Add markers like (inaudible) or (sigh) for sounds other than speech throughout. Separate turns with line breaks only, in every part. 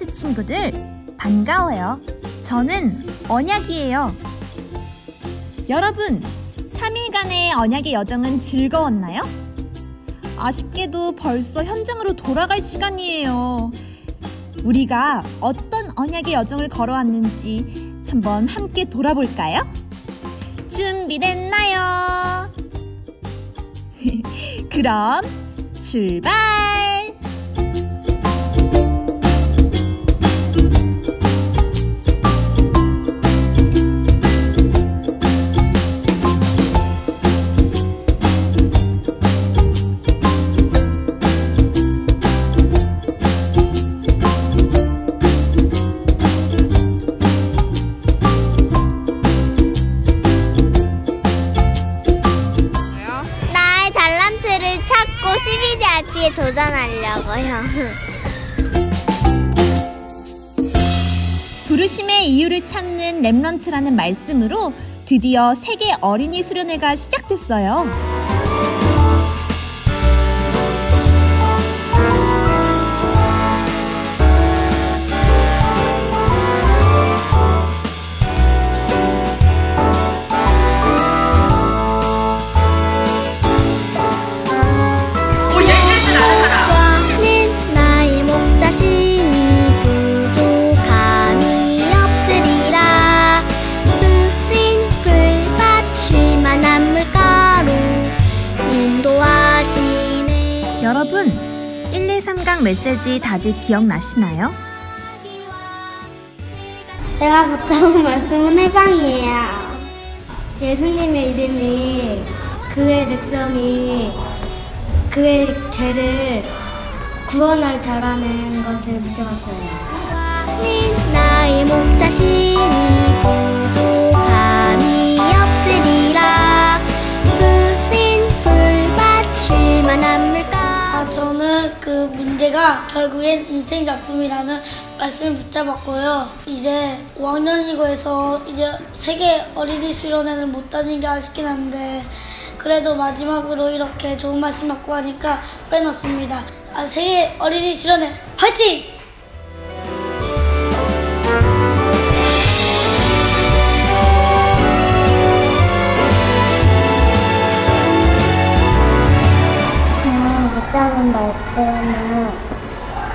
랩런트 친구들 반가워요. 저는 언약이에요. 여러분, 3일간의 언약의 여정은 즐거웠나요? 아쉽게도 벌써 현장으로 돌아갈 시간이에요. 우리가 어떤 언약의 여정을 걸어왔는지 한번 함께 돌아볼까요? 준비됐나요? (laughs) 그럼 출발!
달란트를 찾고 CBDRP에 도전하려고요.
부르심의 이유를 찾는 랩런트라는 말씀으로 드디어 세계 어린이 수련회가 시작됐어요. 여러분, 123강 메시지 다들 기억나시나요?
내가 붙잡은 (laughs) 말씀은 해방이에요. 예수님의 이름이 그의 백성이 그의 죄를 구원할 자라는 것을 붙잡았어요. 나의 목자신이
그 문제가 결국엔 인생 작품이라는 말씀을 붙잡았고요. 이제 5학년이고 해서 이제 세계 어린이 수련회는 못 다닌 게 아쉽긴 한데 그래도 마지막으로 이렇게 좋은 말씀 받고 하니까 빼놓습니다. 아, 세계 어린이 수련회 화이팅!
붙잡은 말씀은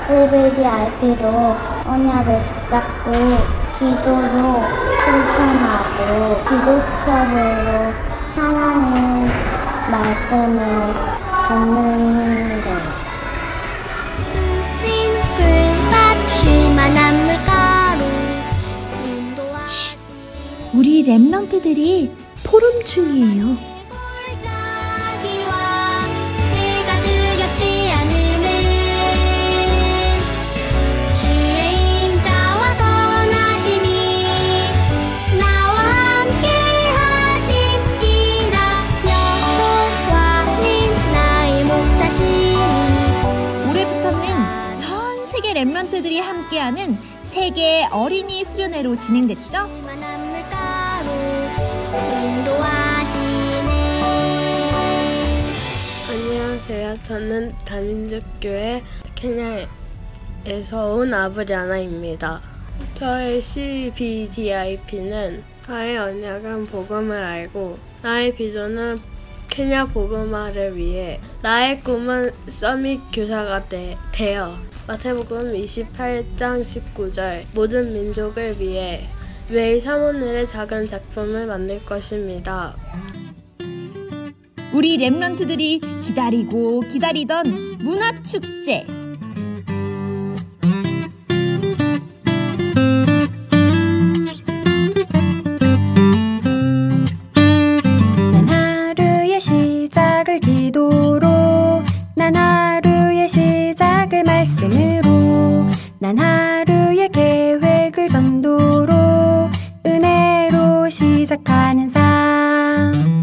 CBD RP로 언약을 붙잡고 기도로 실천하고 기도처로 하나님 말씀을 듣는 거예요.
우리 랩런트들이 포럼 중이에요. 랩런트들이 함께하는 세계 어린이 수련회로 진행됐죠?
안녕하세요. 저는 다민족교회 케냐에서 온 아브리아나입니다. 저의 CBDIP는 나의 언약은 복음을 알고 나의 비전은 케냐 복음화를 위해 나의 꿈은 서밋 교사가 되, 되어 마태복음 28장 19절 모든 민족을 위해 매일 사모늘의 작은 작품을 만들 것입니다.
우리 랩런트들이 기다리고 기다리던 문화축제.
말씀으로 난 하루의 계획을 전도로 은혜로 시작하는 삶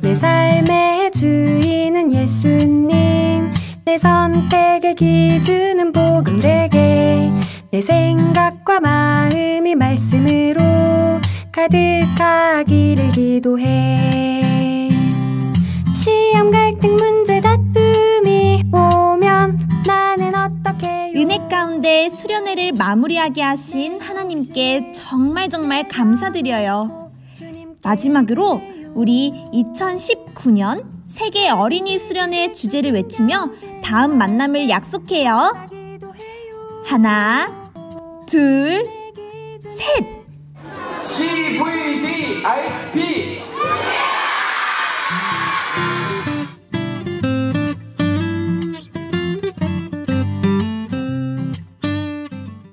내 삶의 주인은 예수님. 내 선택의 기준은 복음 되게. 내 생각과 마음이 말씀으로 가득하기를 기도해. 시험 갈등 문제 다툼
은혜 가운데 수련회를 마무리하게 하신 하나님께 정말 정말 감사드려요. 마지막으로 우리 2019년 세계 어린이 수련회 주제를 외치며 다음 만남을 약속해요. 하나, 둘, 셋!
CVDIP